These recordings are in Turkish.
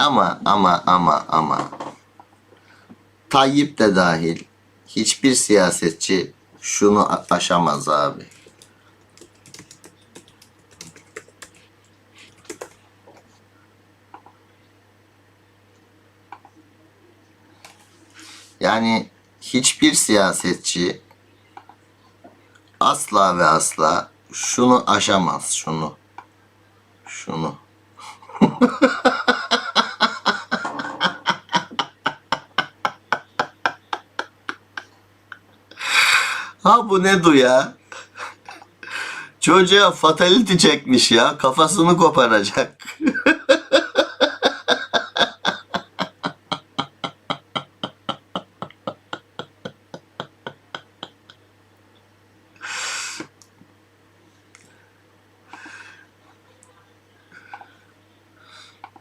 Ama ama ama ama Tayyip de dahil hiçbir siyasetçi şunu aşamaz abi. Yani hiçbir siyasetçi asla ve asla şunu aşamaz şunu. Şunu. ha bu ne du ya? Çocuğa fatality çekmiş ya. Kafasını koparacak.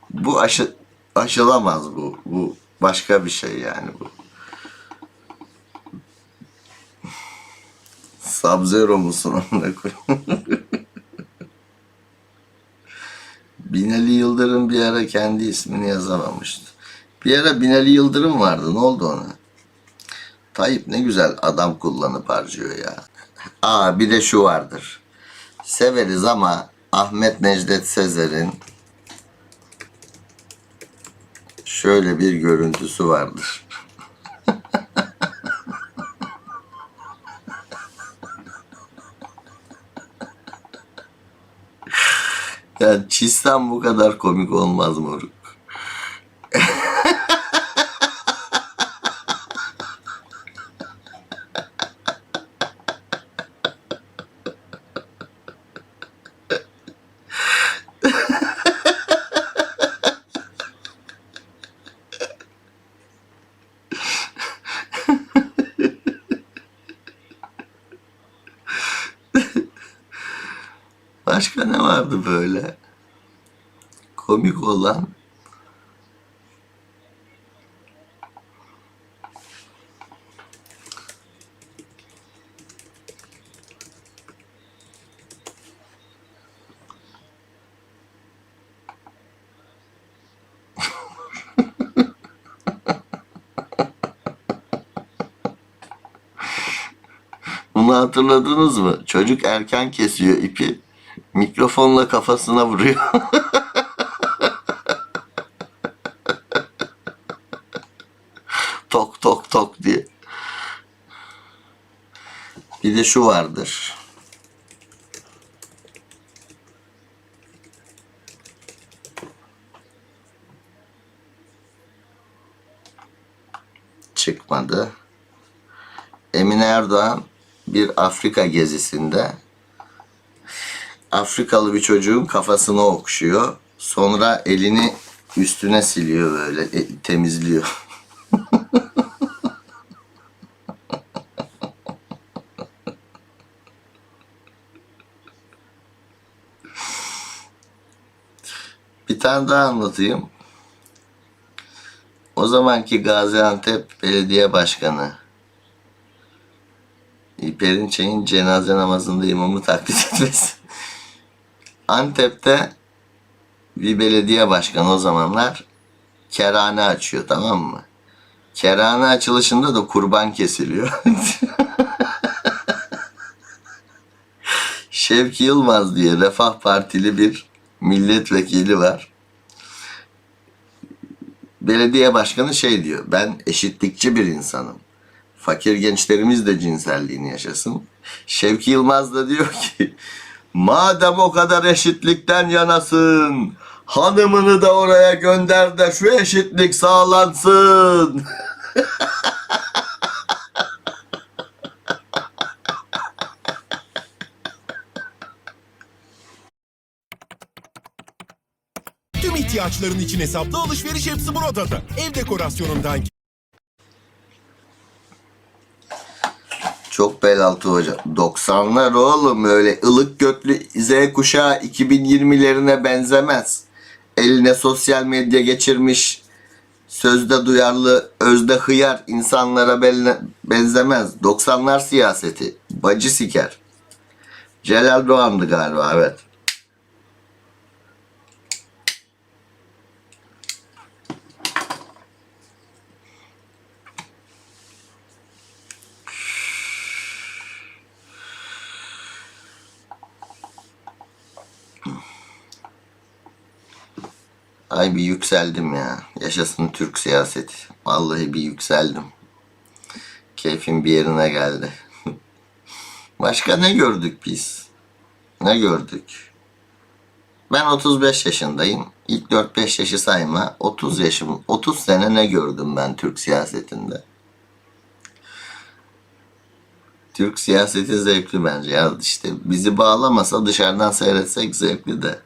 Bu aşı aşılamaz bu. Bu başka bir şey yani bu. Sub-Zero musun amına? Binali Yıldırım bir ara kendi ismini yazamamıştı. Bir ara Binali Yıldırım vardı. Ne oldu ona? Tayyip ne güzel adam kullanıp harcıyor ya. Aa bir de şu vardır. Severiz ama Ahmet Necdet Sezer'in şöyle bir görüntüsü vardır. Ya çizsem bu kadar komik olmaz moruk. Başka ne vardı böyle? Komik olan. Bunu hatırladınız mı? Çocuk erken kesiyor ipi. Mikrofonla kafasına vuruyor. tok tok tok diye. Bir de şu vardır. Çıkmadı. Emine Erdoğan bir Afrika gezisinde Afrikalı bir çocuğun kafasını okşuyor. Sonra elini üstüne siliyor böyle e, temizliyor. bir tane daha anlatayım. O zamanki Gaziantep Belediye Başkanı Perinçek'in cenaze namazında imamı taklit etmesi. Antep'te bir belediye başkanı o zamanlar kerane açıyor tamam mı? Kerane açılışında da kurban kesiliyor. Şevki Yılmaz diye Refah Partili bir milletvekili var. Belediye başkanı şey diyor. Ben eşitlikçi bir insanım. Fakir gençlerimiz de cinselliğini yaşasın. Şevki Yılmaz da diyor ki Madem o kadar eşitlikten yanasın, hanımını da oraya gönder de şu eşitlik sağlansın. Tüm ihtiyaçların için hesaplı alışveriş hepsi burada'da. Ev dekorasyonundan Çok bel altı hocam. 90'lar oğlum öyle ılık götlü Z kuşağı 2020'lerine benzemez. Eline sosyal medya geçirmiş, sözde duyarlı, özde hıyar insanlara benzemez. 90'lar siyaseti. Bacı siker. Celal Doğan'dı galiba evet. Ay bir yükseldim ya. Yaşasın Türk siyaseti. Vallahi bir yükseldim. Keyfim bir yerine geldi. Başka ne gördük biz? Ne gördük? Ben 35 yaşındayım. İlk 4-5 yaşı sayma. 30 yaşım, 30 sene ne gördüm ben Türk siyasetinde? Türk siyaseti zevkli bence ya. İşte bizi bağlamasa dışarıdan seyretsek zevkli de.